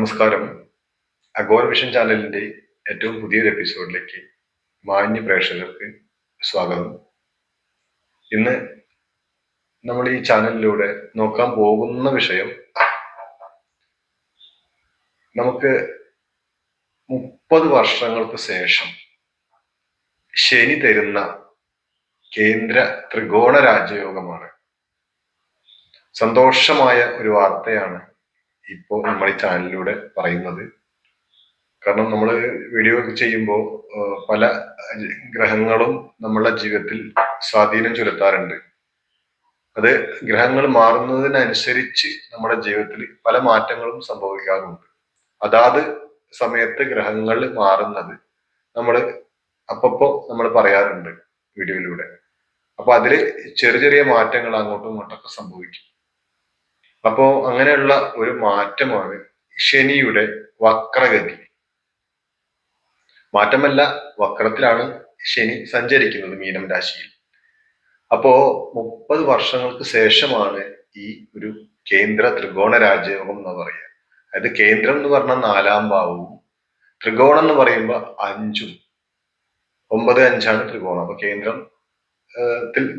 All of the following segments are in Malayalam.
നമസ്കാരം. അഗോർ വിഷൻ ചാനലിന്റെ ഏറ്റവും പുതിയൊരു എപ്പിസോഡിലേക്ക് മാന്യ പ്രേക്ഷകർക്ക് സ്വാഗതം. ഇന്ന് നമ്മൾ ഈ ചാനലിലൂടെ നോക്കാൻ പോകുന്ന വിഷയം നമുക്ക് മുപ്പത് വർഷങ്ങൾക്ക് ശേഷം ശനി തരുന്ന കേന്ദ്ര ത്രികോണ രാജയോഗമാണ്. സന്തോഷമായ ഒരു വാർത്തയാണ് ഇപ്പോൾ നമ്മൾ ഈ ചാനലിലൂടെ പറയുന്നത്. കാരണം നമ്മൾ വീഡിയോ ഒക്കെ ചെയ്യുമ്പോൾ പല ഗ്രഹങ്ങളും നമ്മളുടെ ജീവിതത്തിൽ സ്വാധീനം ചെലുത്താറുണ്ട്. അത് ഗ്രഹങ്ങൾ മാറുന്നതിനനുസരിച്ച് നമ്മുടെ ജീവിതത്തിൽ പല മാറ്റങ്ങളും സംഭവിക്കാറുണ്ട്. അതാത് സമയത്ത് ഗ്രഹങ്ങൾ മാറുന്നത് നമ്മൾ അപ്പപ്പോ നമ്മൾ പറയാറുണ്ട് വീഡിയോയിലൂടെ. അപ്പൊ അതിൽ ചെറിയ ചെറിയ മാറ്റങ്ങൾ അങ്ങോട്ടും ഇങ്ങോട്ടൊക്കെ സംഭവിക്കും. അപ്പോ അങ്ങനെയുള്ള ഒരു മാറ്റമാണ് ശനിയുടെ വക്രഗതി. മാറ്റമല്ല വക്രത്തിലാണ് ശനി സഞ്ചരിക്കുന്നത് മീനം രാശിയിൽ. അപ്പോ മുപ്പത് വർഷങ്ങൾക്ക് ശേഷമാണ് ഈ ഒരു കേന്ദ്ര ത്രികോണ രാജയോഗം എന്ന് പറയുക. അതായത് കേന്ദ്രം എന്ന് പറഞ്ഞാൽ നാലാം ഭാവവും ത്രികോണം എന്ന് പറയുമ്പോൾ അഞ്ചും. ഒമ്പത് അഞ്ചാണ് ത്രികോണം. അപ്പൊ കേന്ദ്രം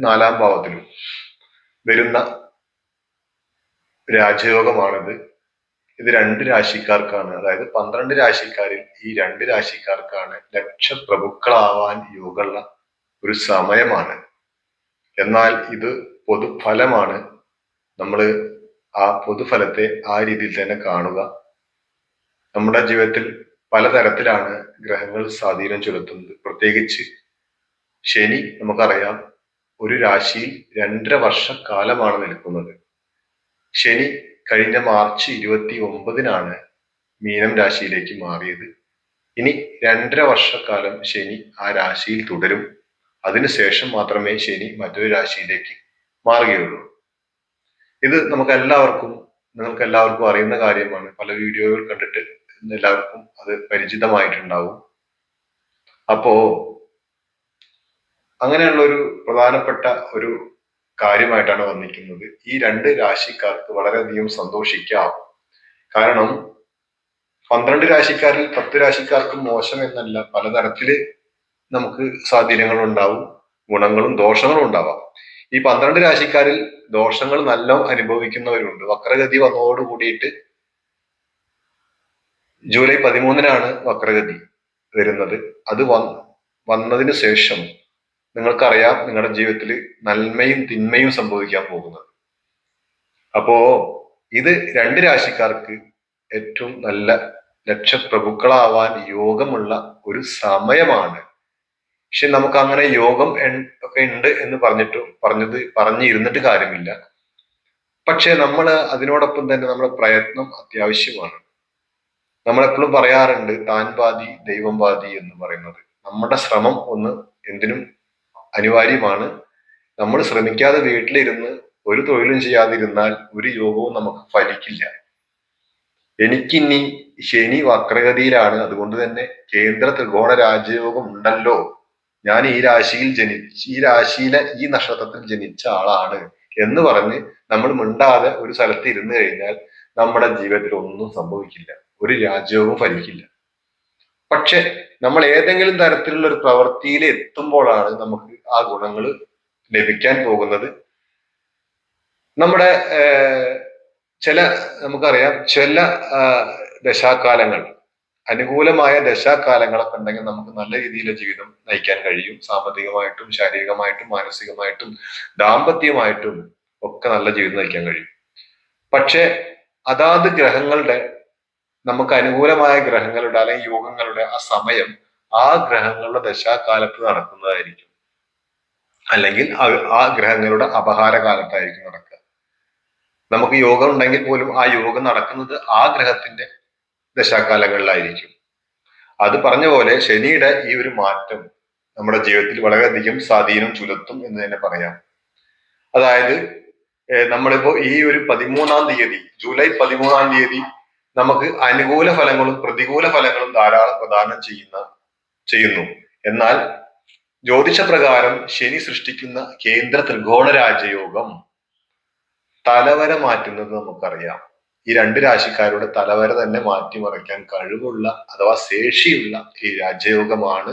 നാലാം ഭാവത്തിലും വരുന്ന രാജയോഗമാണിത്. ഇത് രണ്ട് രാശിക്കാർക്കാണ്. അതായത് പന്ത്രണ്ട് രാശിക്കാരിൽ ഈ രണ്ട് രാശിക്കാർക്കാണ് ലക്ഷപ്രഭുക്കളാവാൻ യോഗമുള്ള ഒരു സമയമാണ്. എന്നാൽ ഇത് പൊതുഫലമാണ്. നമ്മൾ ആ പൊതുഫലത്തെ ആ രീതിയിൽ തന്നെ കാണുക. നമ്മുടെ ജീവിതത്തിൽ പലതരത്തിലാണ് ഗ്രഹങ്ങൾ സ്വാധീനം ചെലുത്തുന്നത്. പ്രത്യേകിച്ച് ശനി നമുക്കറിയാം ഒരു രാശിയിൽ രണ്ടര വർഷക്കാലമാണ് നിൽക്കുന്നത്. ശനി കഴിഞ്ഞ മാർച്ച് ഇരുപത്തി ഒമ്പതിനാണ് മീനം രാശിയിലേക്ക് മാറിയത്. ഇനി രണ്ടര വർഷക്കാലം ശനി ആ രാശിയിൽ തുടരും. അതിനുശേഷം മാത്രമേ ശനി മറ്റൊരു രാശിയിലേക്ക് മാറുകയുള്ളൂ. ഇത് നമുക്ക് എല്ലാവർക്കും നിങ്ങൾക്ക് എല്ലാവർക്കും അറിയുന്ന കാര്യമാണ്. പല വീഡിയോകൾ കണ്ടിട്ട് എല്ലാവർക്കും അത് പരിചിതമായിട്ടുണ്ടാവും. അപ്പോ അങ്ങനെയുള്ള ഒരു പ്രധാനപ്പെട്ട ഒരു കാര്യമായിട്ടാണ് വന്നിരിക്കുന്നത്. ഈ രണ്ട് രാശിക്കാർക്ക് വളരെയധികം സന്തോഷിക്കാം. കാരണം പന്ത്രണ്ട് രാശിക്കാരിൽ പത്ത് രാശിക്കാർക്ക് മോശം എന്നല്ല പലതരത്തിൽ നമുക്ക് സ്വാധീനങ്ങളും ഉണ്ടാവും ഗുണങ്ങളും ദോഷങ്ങളും ഉണ്ടാവാം. ഈ പന്ത്രണ്ട് രാശിക്കാരിൽ ദോഷങ്ങൾ നല്ല അനുഭവിക്കുന്നവരുണ്ട്. വക്രഗതി വന്നതോട് കൂടിയിട്ട് ജൂലൈ പതിമൂന്നിനാണ് വക്രഗതി വരുന്നത്. അത് വന്നതിന് ശേഷം നിങ്ങൾക്കറിയാം നിങ്ങളുടെ ജീവിതത്തിൽ നന്മയും തിന്മയും സംഭവിക്കാൻ പോകുന്നത്. അപ്പോ ഇത് രണ്ട് രാശിക്കാർക്ക് ഏറ്റവും നല്ല ലക്ഷപ്രഭുക്കളാവാൻ യോഗമുള്ള ഒരു സമയമാണ്. പക്ഷെ നമുക്ക് അങ്ങനെ യോഗം ഒക്കെ ഉണ്ട് എന്ന് പറഞ്ഞിട്ട് പറഞ്ഞത് പറഞ്ഞിരുന്നിട്ട് കാര്യമില്ല. പക്ഷെ നമ്മൾ അതിനോടൊപ്പം തന്നെ നമ്മുടെ പ്രയത്നം അത്യാവശ്യമാണ്. നമ്മളെപ്പോഴും പറയാറുണ്ട് താൻ പാതി ദൈവം പാതി എന്ന് പറയുന്നത്. നമ്മുടെ ശ്രമം ഒന്ന് എന്തിനും അനിവാര്യമാണ്. നമ്മൾ ശ്രമിക്കാതെ വീട്ടിലിരുന്ന് ഒരു തൊഴിലും ചെയ്യാതിരുന്നാൽ ഒരു യോഗവും നമുക്ക് ഫലിക്കില്ല. എനിക്കിനി ശനി വക്രഗതിയിലാണ്. അതുകൊണ്ട് തന്നെ കേന്ദ്ര ത്രികോണ രാജയോഗം ഉണ്ടല്ലോ. ഞാൻ ഈ രാശിയിൽ ജനിച്ച് ഈ രാശിയിലെ ഈ നക്ഷത്രത്തിൽ ജനിച്ച ആളാണ് എന്ന് പറഞ്ഞ് നമ്മൾ മിണ്ടാതെ ഒരു സ്ഥലത്ത് ഇരുന്ന് കഴിഞ്ഞാൽ നമ്മുടെ ജീവിതത്തിൽ ഒന്നും സംഭവിക്കില്ല. ഒരു രാജ്യവും ഫലിക്കില്ല. പക്ഷെ നമ്മൾ ഏതെങ്കിലും തരത്തിലുള്ള ഒരു പ്രവൃത്തിയിൽ എത്തുമ്പോഴാണ് നമുക്ക് ആ ഗുണങ്ങൾ ലഭിക്കാൻ പോകുന്നത്. നമ്മുടെ ചില നമുക്കറിയാം ചില ദശാകാലങ്ങൾ അനുകൂലമായ ദശാകാലങ്ങളൊക്കെ ഉണ്ടെങ്കിൽ നമുക്ക് നല്ല രീതിയിലെ ജീവിതം നയിക്കാൻ കഴിയും. സാമ്പത്തികമായിട്ടും ശാരീരികമായിട്ടും മാനസികമായിട്ടും ദാമ്പത്യമായിട്ടും ഒക്കെ നല്ല ജീവിതം നയിക്കാൻ കഴിയും. പക്ഷെ അതാത് ഗ്രഹങ്ങളുടെ നമുക്ക് അനുകൂലമായ ഗ്രഹങ്ങളുടെ അല്ലെങ്കിൽ യോഗങ്ങളുടെ ആ സമയം ആ ഗ്രഹങ്ങളുടെ ദശാകാലത്ത് നടക്കുന്നതായിരിക്കും. അല്ലെങ്കിൽ ആ ഗ്രഹങ്ങളുടെ അപഹാര കാലത്തായിരിക്കും നടക്കുക. നമുക്ക് യോഗം ഉണ്ടെങ്കിൽ പോലും ആ യോഗം നടക്കുന്നത് ആ ഗ്രഹത്തിന്റെ ദശാകാലങ്ങളിലായിരിക്കും. അത് പറഞ്ഞ പോലെ ശനിയുടെ ഈ ഒരു മാറ്റം നമ്മുടെ ജീവിതത്തിൽ വളരെയധികം സ്വാധീനം ചുലത്തും എന്ന് തന്നെ പറയാം. അതായത് നമ്മളിപ്പോ ഈ ഒരു പതിമൂന്നാം തീയതി ജൂലൈ പതിമൂന്നാം തീയതി നമുക്ക് അനുകൂല ഫലങ്ങളും പ്രതികൂല ഫലങ്ങളും ധാരാളം പ്രദാനം ചെയ്യുന്ന ചെയ്യുന്നു. എന്നാൽ ജ്യോതിഷപ്രകാരം ശനി സൃഷ്ടിക്കുന്ന കേന്ദ്ര ത്രികോണ രാജയോഗം തലവര മാറ്റുന്നത് നമുക്കറിയാം. ഈ രണ്ട് രാശിക്കാരുടെ തലവര തന്നെ മാറ്റിമറിക്കാൻ കഴിവുള്ള അഥവാ ശേഷിയുള്ള ഈ രാജയോഗമാണ്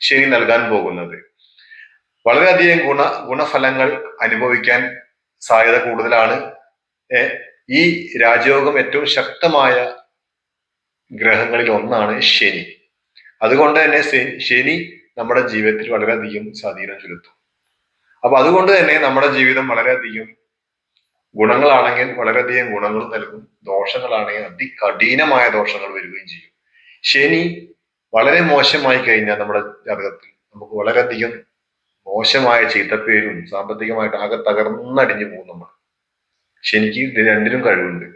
ശനി നൽകാൻ പോകുന്നത്. വളരെയധികം ഗുണ ഗുണഫലങ്ങൾ അനുഭവിക്കാൻ സാധ്യത കൂടുതലാണ്. ഈ രാജയോഗം ഏറ്റവും ശക്തമായ ഗ്രഹങ്ങളിൽ ഒന്നാണ് ശനി. അതുകൊണ്ട് തന്നെ ശനി നമ്മുടെ ജീവിതത്തിൽ വളരെയധികം സ്വാധീനം ചെലുത്തും. അപ്പൊ അതുകൊണ്ട് തന്നെ നമ്മുടെ ജീവിതം വളരെയധികം ഗുണങ്ങളാണെങ്കിൽ വളരെയധികം ഗുണങ്ങൾ നൽകും. ദോഷങ്ങളാണെങ്കിൽ അതികഠിനമായ ദോഷങ്ങൾ വരികയും ചെയ്യും. ശനി വളരെ മോശമായി കഴിഞ്ഞാൽ നമ്മുടെ ജാതകത്തിൽ നമുക്ക് വളരെയധികം മോശമായ ചീത്തപ്പേരും സാമ്പത്തികമായിട്ട് ആകെ തകർന്നടിഞ്ഞു പോകും നമ്മൾ. ശനിക്ക് രണ്ടിനും കഴിവുണ്ട്.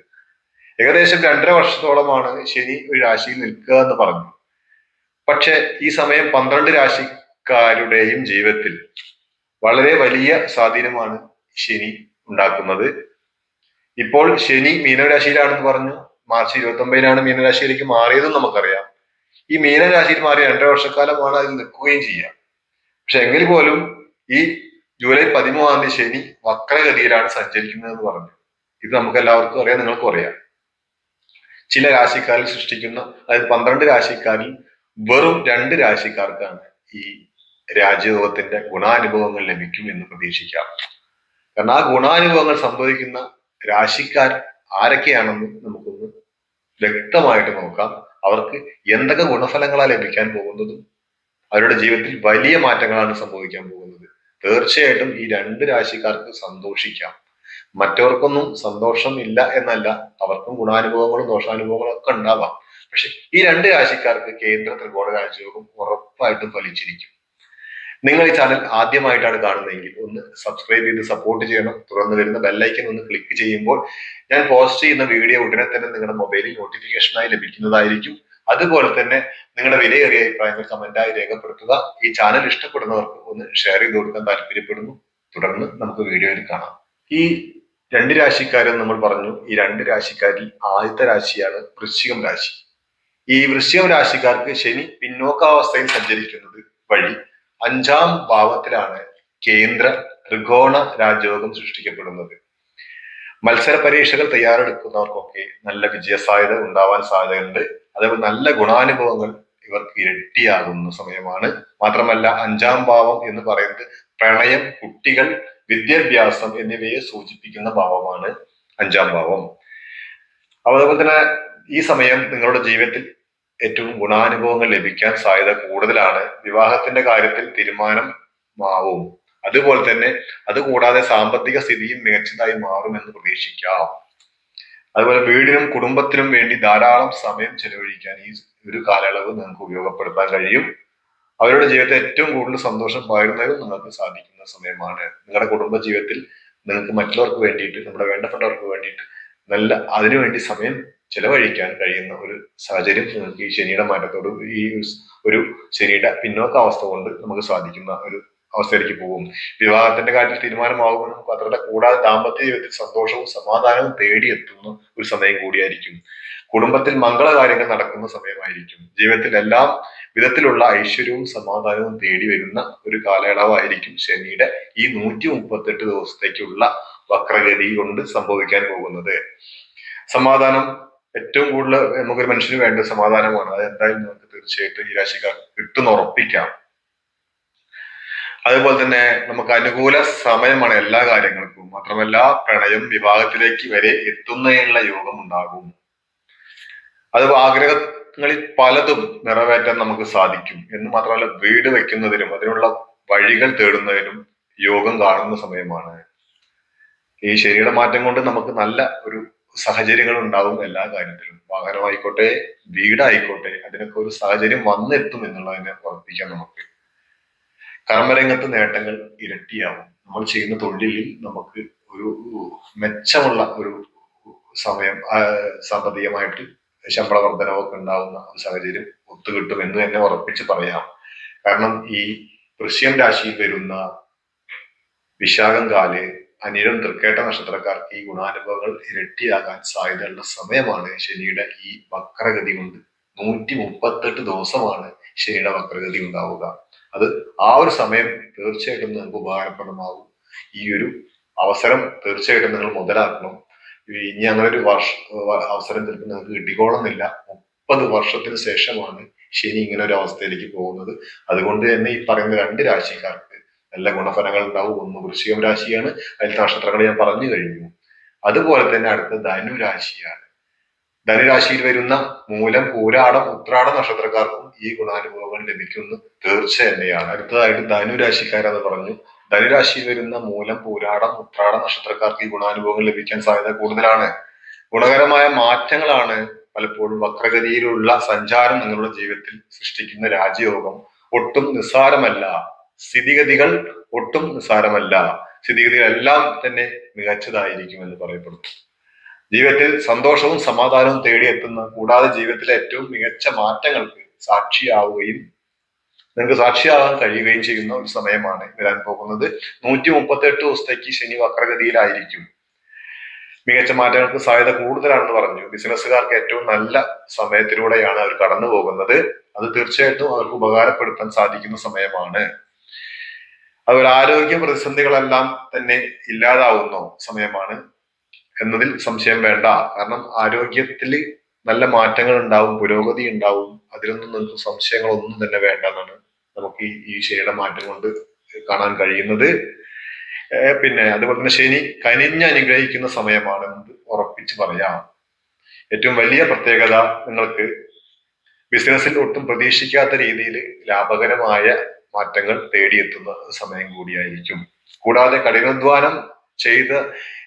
ഏകദേശം രണ്ടര വർഷത്തോളമാണ് ശനി ഒരു രാശിയിൽ നിൽക്കുക എന്ന് പറഞ്ഞു. പക്ഷെ ഈ സമയം പന്ത്രണ്ട് രാശിക്കാരുടെയും ജീവിതത്തിൽ വളരെ വലിയ സ്വാധീനമാണ് ശനി ഉണ്ടാക്കുന്നത്. ഇപ്പോൾ ശനി മീനരാശിയിലാണെന്ന് പറഞ്ഞു. മാർച്ച് ഇരുപത്തി ഒമ്പതിനാണ് മീനരാശിയിലേക്ക് മാറിയതും നമുക്കറിയാം. ഈ മീനരാശിയിൽ മാറി രണ്ടര വർഷക്കാലമാണ് അതിൽ നിൽക്കുകയും ചെയ്യാം പക്ഷെ എങ്കിൽ പോലും ഈ ജൂലൈ പതിമൂന്നാം തീയതി ശനി വക്രഗതിയിലാണ് സഞ്ചരിക്കുന്നത് എന്ന് പറഞ്ഞു. ഇത് നമുക്ക് എല്ലാവർക്കും അറിയാം നിങ്ങൾക്കും അറിയാം. ചില രാശിക്കാരിൽ സൃഷ്ടിക്കുന്ന അതായത് പന്ത്രണ്ട് രാശിക്കാരിൽ വെറും രണ്ട് രാശിക്കാർക്കാണ് ഈ രാജയോഗത്തിന്റെ ഗുണാനുഭവങ്ങൾ ലഭിക്കും എന്ന് പ്രതീക്ഷിക്കാം. കാരണം ആ ഗുണാനുഭവങ്ങൾ സംഭവിക്കുന്ന രാശിക്കാർ ആരൊക്കെയാണെന്ന് നമുക്കൊന്ന് വ്യക്തമായിട്ട് നോക്കാം. അവർക്ക് എന്തൊക്കെ ഗുണഫലങ്ങളാണ് ലഭിക്കാൻ പോകുന്നതും അവരുടെ ജീവിതത്തിൽ വലിയ മാറ്റങ്ങളാണ് സംഭവിക്കാൻ പോകുന്നത്. തീർച്ചയായിട്ടും ഈ രണ്ട് രാശിക്കാർക്ക് സന്തോഷിക്കാം. മറ്റവർക്കൊന്നും സന്തോഷം ഇല്ല എന്നല്ല. അവർക്കും ഗുണാനുഭവങ്ങളും ദോഷാനുഭവങ്ങളും ഒക്കെ ഉണ്ടാവാം. പക്ഷെ ഈ രണ്ട് രാശിക്കാർക്ക് കേന്ദ്ര ത്രികോണ രാജയോഗം ഉറപ്പായിട്ടും ഫലിച്ചിരിക്കും. നിങ്ങൾ ഈ ചാനൽ ആദ്യമായിട്ടാണ് കാണുന്നതെങ്കിൽ ഒന്ന് സബ്സ്ക്രൈബ് ചെയ്ത് സപ്പോർട്ട് ചെയ്യണം. തുടർന്ന് വരുന്ന ബെല്ലൈക്കൻ ഒന്ന് ക്ലിക്ക് ചെയ്യുമ്പോൾ ഞാൻ പോസ്റ്റ് ചെയ്യുന്ന വീഡിയോ ഉടനെ തന്നെ നിങ്ങളുടെ മൊബൈലിൽ നോട്ടിഫിക്കേഷനായി ലഭിക്കുന്നതായിരിക്കും. അതുപോലെ തന്നെ നിങ്ങളുടെ വിലയേറിയ അഭിപ്രായങ്ങൾ കമന്റായി രേഖപ്പെടുത്തുക. ഈ ചാനൽ ഇഷ്ടപ്പെടുന്നവർക്ക് ഒന്ന് ഷെയർ ചെയ്ത് കൊടുക്കാൻ താല്പര്യപ്പെടുന്നു. തുടർന്ന് നമുക്ക് വീഡിയോയിൽ കാണാം. ഈ രണ്ട് രാശിക്കാരും നമ്മൾ പറഞ്ഞു ഈ രണ്ട് രാശിക്കാരിൽ ആദ്യത്തെ രാശിയാണ് വൃശ്ചികം രാശി. ഈ വൃശ്ചികം രാശിക്കാർക്ക് ശനി പിന്നോക്കാവസ്ഥയിൽ സഞ്ചരിക്കുന്നത് വഴി അഞ്ചാം ഭാവത്തിലാണ് കേന്ദ്ര ത്രികോണ രാജയോഗം സൃഷ്ടിക്കപ്പെടുന്നത്. മത്സര പരീക്ഷകൾ തയ്യാറെടുക്കുന്നവർക്കൊക്കെ നല്ല വിജയസാധ്യത ഉണ്ടാവാൻ സാധ്യതയുണ്ട്. അതേപോലെ നല്ല ഗുണാനുഭവങ്ങൾ ഇവർക്ക് ഇരട്ടിയാകുന്ന സമയമാണ്. മാത്രമല്ല അഞ്ചാം ഭാവം എന്ന് പറയുന്നത് പ്രണയം കുട്ടികൾ വിദ്യാഭ്യാസം എന്നിവയെ സൂചിപ്പിക്കുന്ന ഭാവമാണ് അഞ്ചാം ഭാവം. അതേപോലെ തന്നെ ഈ സമയം നിങ്ങളുടെ ജീവിതത്തിൽ ഏറ്റവും ഗുണാനുഭവങ്ങൾ ലഭിക്കാൻ സാധ്യത കൂടുതലാണ്. വിവാഹത്തിന്റെ കാര്യത്തിൽ തീരുമാനം മാവും. അതുപോലെ തന്നെ അതുകൂടാതെ സാമ്പത്തിക സ്ഥിതിയും മികച്ചതായി മാറുമെന്ന് പ്രതീക്ഷിക്കാം. അതുപോലെ വീടിനും കുടുംബത്തിനും വേണ്ടി ധാരാളം സമയം ചെലവഴിക്കാൻ ഈ ഒരു കാലയളവ് നിങ്ങൾക്ക് ഉപയോഗപ്പെടുത്താൻ കഴിയും. അവരുടെ ജീവിതത്തിൽ ഏറ്റവും കൂടുതൽ സന്തോഷം പകരുന്നതിനും നിങ്ങൾക്ക് സാധിക്കുന്ന സമയമാണ്. നിങ്ങളുടെ കുടുംബ ജീവിതത്തിൽ നിങ്ങൾക്ക് മറ്റുള്ളവർക്ക് വേണ്ടിയിട്ട് നമ്മുടെ വേണ്ടപ്പെട്ടവർക്ക് വേണ്ടിയിട്ട് നല്ല അതിനുവേണ്ടി സമയം ചെലവഴിക്കാൻ കഴിയുന്ന ഒരു സാഹചര്യം നിങ്ങൾക്ക് ഈ ശനിയുടെ മാറ്റത്തോട് ഈ ഒരു ശനിയുടെ പിന്നോക്ക അവസ്ഥ കൊണ്ട് നമുക്ക് സാധിക്കുന്ന ഒരു അവസ്ഥയിലേക്ക് പോകും. വിവാഹത്തിന്റെ കാര്യത്തിൽ തീരുമാനമാകുമ്പോൾ നമുക്ക് അത്രയുടെ കൂടാതെ ദാമ്പത്യ ജീവിതത്തിൽ സന്തോഷവും സമാധാനവും തേടിയെത്തുന്ന ഒരു സമയം കൂടിയായിരിക്കും. കുടുംബത്തിൽ മംഗളകാര്യങ്ങൾ നടക്കുന്ന സമയമായിരിക്കും. ജീവിതത്തിൽ എല്ലാം വിധത്തിലുള്ള ഐശ്വര്യവും സമാധാനവും തേടി വരുന്ന ഒരു കാലയളവായിരിക്കും ശനിയുടെ ഈ നൂറ്റി മുപ്പത്തെട്ട് ദിവസത്തേക്കുള്ള വക്രഗതി കൊണ്ട് സംഭവിക്കാൻ പോകുന്നത്. സമാധാനം ഏറ്റവും കൂടുതൽ നമുക്കൊരു മനുഷ്യന് വേണ്ട സമാധാനമാണ്. അത് എന്തായാലും നമുക്ക് തീർച്ചയായിട്ടും ഈ രാശിക്കാർ കിട്ടുന്ന ഉറപ്പിക്കാം. അതുപോലെ തന്നെ നമുക്ക് അനുകൂല സമയമാണ് എല്ലാ കാര്യങ്ങൾക്കും. മാത്രമല്ല പ്രണയം വിവാഹത്തിലേക്ക് വരെ എത്തുന്നതിനുള്ള യോഗം ഉണ്ടാകും. അത് ആഗ്രഹങ്ങളിൽ പലതും നിറവേറ്റാൻ നമുക്ക് സാധിക്കും. എന്ന് മാത്രമല്ല വീട് വെക്കുന്നതിനും അതിനുള്ള വഴികൾ തേടുന്നതിനും യോഗം കാണുന്ന സമയമാണ്. ഈ ശരീരമാറ്റം കൊണ്ട് നമുക്ക് നല്ല ഒരു സാഹചര്യങ്ങൾ ഉണ്ടാവും എല്ലാ കാര്യത്തിലും. വാഹനമായിക്കോട്ടെ വീടായിക്കോട്ടെ അതിനൊക്കെ ഒരു സാഹചര്യം വന്നെത്തും എന്നുള്ളതിനെ ഉറപ്പിക്കാം നമുക്ക്. കർമ്മരംഗത്ത് നേട്ടങ്ങൾ ഇരട്ടിയാവും. നമ്മൾ ചെയ്യുന്ന തൊഴിലിൽ നമുക്ക് ഒരു മെച്ചമുള്ള ഒരു സമയം സാമ്പത്തികമായിട്ട് ശമ്പള വർധനവൊക്കെ ഉണ്ടാവുന്ന ഒരു സാഹചര്യം ഒത്തുകിട്ടും എന്ന് തന്നെ ഉറപ്പിച്ച് പറയാം. കാരണം ഈ വൃശ്യം രാശിയിൽ വരുന്ന വിശാഖം കാൽ അനിരം തൃക്കേട്ട നക്ഷത്രക്കാർക്ക് ഈ ഗുണാനുഭവങ്ങൾ ഇരട്ടിയാകാൻ സാധ്യതയുള്ള സമയമാണ് ശനിയുടെ ഈ വക്രഗതി കൊണ്ട്. നൂറ്റി മുപ്പത്തെട്ട് ദിവസമാണ് ശനിയുടെ വക്രഗതി ഉണ്ടാവുക. അത് ആ ഒരു സമയം തീർച്ചയായിട്ടും നിങ്ങൾക്ക് ഉപകാരപ്രദമാകും. ഈ ഒരു അവസരം തീർച്ചയായിട്ടും നിങ്ങൾ മുതലാക്കണം. ഇനി അങ്ങനെ ഒരു വർഷ അവസരം ചിലപ്പോൾ നിങ്ങൾക്ക് കിട്ടിക്കോളുന്നില്ല. മുപ്പത് വർഷത്തിന് ശേഷമാണ് ശനി ഇങ്ങനെ ഒരു അവസ്ഥയിലേക്ക് പോകുന്നത്. അതുകൊണ്ട് തന്നെ ഈ പറയുന്ന രണ്ട് രാശിക്കാർക്ക് നല്ല ഗുണഫലങ്ങൾ ഉണ്ടാവും. ഒന്ന് വൃശ്ചികം രാശിയാണ്. അതിൽ നക്ഷത്രങ്ങൾ ഞാൻ പറഞ്ഞു കഴിഞ്ഞു. അതുപോലെ തന്നെ അടുത്ത ധനുരാശിയാണ് ധനുരാശിയിൽ വരുന്ന മൂലം പൂരാടം ഉത്രാട നക്ഷത്രക്കാർക്കും ഈ ഗുണാനുഭവങ്ങൾ ലഭിക്കുന്നു. തീർച്ച തന്നെയാണ് അടുത്തതായിട്ട് ധനുരാശിക്കാരെന്ന് പറഞ്ഞു. ധനുരാശിയിൽ വരുന്ന മൂലം പൂരാടം ഉത്രാട നക്ഷത്രക്കാർക്ക് ഈ ഗുണാനുഭവങ്ങൾ ലഭിക്കാൻ സാധ്യത കൂടുതലാണ്. ഗുണകരമായ മാറ്റങ്ങളാണ് പലപ്പോഴും വക്രഗതിയിലുള്ള സഞ്ചാരം നിങ്ങളുടെ ജീവിതത്തിൽ സൃഷ്ടിക്കുന്ന രാജയോഗം. ഒട്ടും നിസ്സാരമല്ല. സ്ഥിതിഗതികൾ ഒട്ടും നിസ്സാരമല്ല. സ്ഥിതിഗതികളെല്ലാം തന്നെ മികച്ചതായിരിക്കും എന്ന് പറയപ്പെടുന്നു. ജീവിതത്തിൽ സന്തോഷവും സമാധാനവും തേടിയെത്തുന്ന കൂടാതെ ജീവിതത്തിലെ ഏറ്റവും മികച്ച മാറ്റങ്ങൾക്ക് സാക്ഷിയാവുകയും നിങ്ങൾക്ക് സാക്ഷിയാകാൻ കഴിയുകയും ചെയ്യുന്ന ഒരു സമയമാണ് വരാൻ പോകുന്നത്. നൂറ്റി മുപ്പത്തി എട്ട് ദിവസത്തേക്ക് ശനി വക്രഗതിയിലായിരിക്കും. മികച്ച മാറ്റങ്ങൾക്ക് സാധ്യത കൂടുതലാണെന്ന് പറഞ്ഞു. ബിസിനസ്സുകാർക്ക് ഏറ്റവും നല്ല സമയത്തിലൂടെയാണ് അവർ കടന്നു പോകുന്നത് അത് തീർച്ചയായിട്ടും അവർക്ക് ഉപകാരപ്പെടുത്താൻ സാധിക്കുന്ന സമയമാണ്. അതുപോലെ ആരോഗ്യ പ്രതിസന്ധികളെല്ലാം തന്നെ ഇല്ലാതാവുന്ന സമയമാണ് എന്നതിൽ സംശയം വേണ്ട. കാരണം ആരോഗ്യത്തിൽ നല്ല മാറ്റങ്ങൾ ഉണ്ടാവും പുരോഗതി ഉണ്ടാവും. അതിലൊന്നും നിങ്ങൾക്ക് സംശയങ്ങളൊന്നും തന്നെ വേണ്ട എന്നാണ് നമുക്ക് ഈ ശനിയുടെ മാറ്റം കൊണ്ട് കാണാൻ കഴിയുന്നത്. പിന്നെ അതുപോലെ തന്നെ ശനി കനിഞ്ഞ് അനുഗ്രഹിക്കുന്ന സമയമാണ് എന്ന് ഉറപ്പിച്ച് പറയാം. ഏറ്റവും വലിയ പ്രത്യേകത നിങ്ങൾക്ക് ബിസിനസ്സിൽ ഒട്ടും പ്രതീക്ഷിക്കാത്ത രീതിയിൽ ലാഭകരമായ മാറ്റങ്ങൾ തേടിയെത്തുന്ന സമയം കൂടിയായിരിക്കും. കൂടാതെ കഠിനാധ്വാനം ചെയ്ത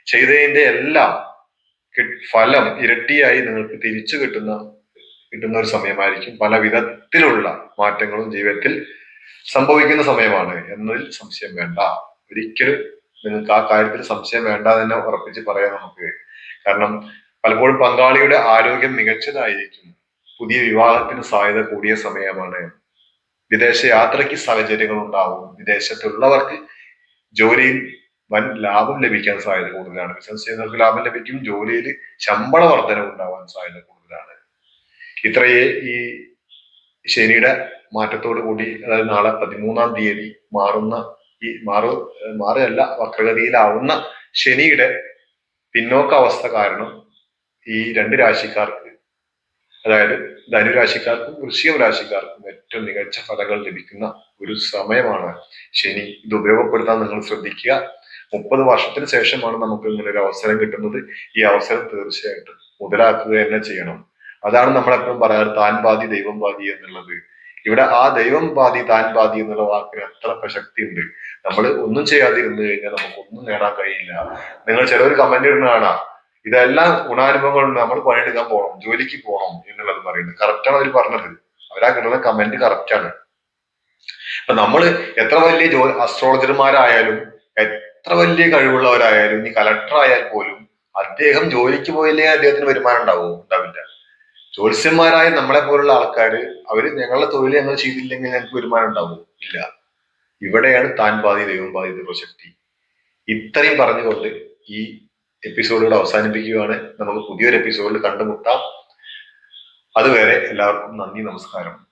ചെയ്തതിന്റെ എല്ലാം ഫലം ഇരട്ടിയായി നിങ്ങൾക്ക് തിരിച്ചു കിട്ടുന്ന കിട്ടുന്ന ഒരു സമയമായിരിക്കും. പല വിധത്തിലുള്ള മാറ്റങ്ങളും ജീവിതത്തിൽ സംഭവിക്കുന്ന സമയമാണ് എന്നതിൽ സംശയം വേണ്ട. ഒരിക്കലും നിങ്ങൾക്ക് ആ കാര്യത്തിൽ സംശയം വേണ്ട തന്നെ ഉറപ്പിച്ച് പറയാം നമുക്ക്. കാരണം പലപ്പോഴും പങ്കാളിയുടെ ആരോഗ്യം മികച്ചതായിരിക്കും. പുതിയ വിവാഹത്തിന് സാധ്യത കൂടിയ സമയമാണ്. വിദേശ യാത്രയ്ക്ക് സാഹചര്യങ്ങൾ ഉണ്ടാവും വിദേശത്തുള്ളവർക്ക് ജോലിയിൽ വൻ ലാഭം ലഭിക്കാൻ സാധ്യത കൂടുതലാണ്. ബിസിനസ് ചെയ്യുന്നവർക്ക് ലാഭം ലഭിക്കും ജോലിയിൽ ശമ്പള വർധനവ് ഉണ്ടാവാൻ സാധ്യത കൂടുതലാണ്. ഇത്രയേ ഈ ശനിയുടെ മാറ്റത്തോടു കൂടി അതായത് നാളെ പതിമൂന്നാം തീയതി മാറുന്ന ഈ മാറു മാറുകയല്ല വക്രഗതിയിലാവുന്ന ശനിയുടെ പിന്നോക്ക അവസ്ഥ കാരണം ഈ രണ്ട് രാശിക്കാർക്ക് അതായത് ധനുരാശിക്കാർക്കും വൃശ്ചിക രാശിക്കാർക്കും ഏറ്റവും മികച്ച ഫലങ്ങൾ ലഭിക്കുന്ന ഒരു സമയമാണ്. ശനി ഇത് ഉപയോഗപ്പെടുത്താൻ നിങ്ങൾ ശ്രദ്ധിക്കുക. മുപ്പത് വർഷത്തിന് ശേഷമാണ് നമുക്ക് ഇങ്ങനെ ഒരു അവസരം കിട്ടുന്നത്. ഈ അവസരം തീർച്ചയായിട്ടും മുതലാക്കുക തന്നെ ചെയ്യണം. അതാണ് നമ്മളെപ്പോഴും പറയാറ് താൻ ബാധി ദൈവം ബാധി എന്നുള്ളത്. ഇവിടെ ആ ദൈവം ബാധി താൻ ബാധി എന്നുള്ള വാക്കിന് എത്ര പ്രസക്തി ഉണ്ട് നമ്മൾ ഒന്നും ചെയ്യാതിരുന്നു കഴിഞ്ഞാൽ നമുക്ക് ഒന്നും നേടാൻ കഴിയില്ല. നിങ്ങൾ ചിലവർ കമന്റ് ഇടുന്നതാണ്. ഇതെല്ലാം ഗുണാനുഭവങ്ങളുണ്ട് നമ്മൾ പണിയെടുക്കാൻ പോകണം ജോലിക്ക് പോകണം എന്നുള്ളത് പറയുന്നത്. കറക്റ്റാണ് അവർ പറഞ്ഞത്. അവരാ കിട്ടുന്ന കമന്റ് കറക്റ്റാണ് അപ്പൊ നമ്മൾ എത്ര വലിയ ജോ അസ്ട്രോളജർമാരായാലും എത്ര വലിയ കഴിവുള്ളവരായാലും ഇനി കലക്ടർ ആയാൽ പോലും അദ്ദേഹം ജോലിക്ക് പോയില്ലേ അദ്ദേഹത്തിന് വരുമാനം ഉണ്ടാവും ഉണ്ടാവില്ല. ജ്യോത്സ്യന്മാരായ നമ്മളെ പോലുള്ള ആൾക്കാര് അവർ ഞങ്ങളുടെ തൊഴിൽ ഞങ്ങൾ ചെയ്തില്ലെങ്കിൽ ഞങ്ങൾക്ക് വരുമാനം ഉണ്ടാവും ഇല്ല. ഇവിടെയാണ് താൻ ബാധി ദൈവം ബാധി പ്രസക്തി. ഇത്രയും പറഞ്ഞുകൊണ്ട് ഈ എപ്പിസോഡുകൾ അവസാനിപ്പിക്കുകയാണ്. നമുക്ക് പുതിയൊരു എപ്പിസോഡിൽ കണ്ടുമുട്ടാം. അതുവരെ എല്ലാവർക്കും നന്ദി നമസ്കാരം.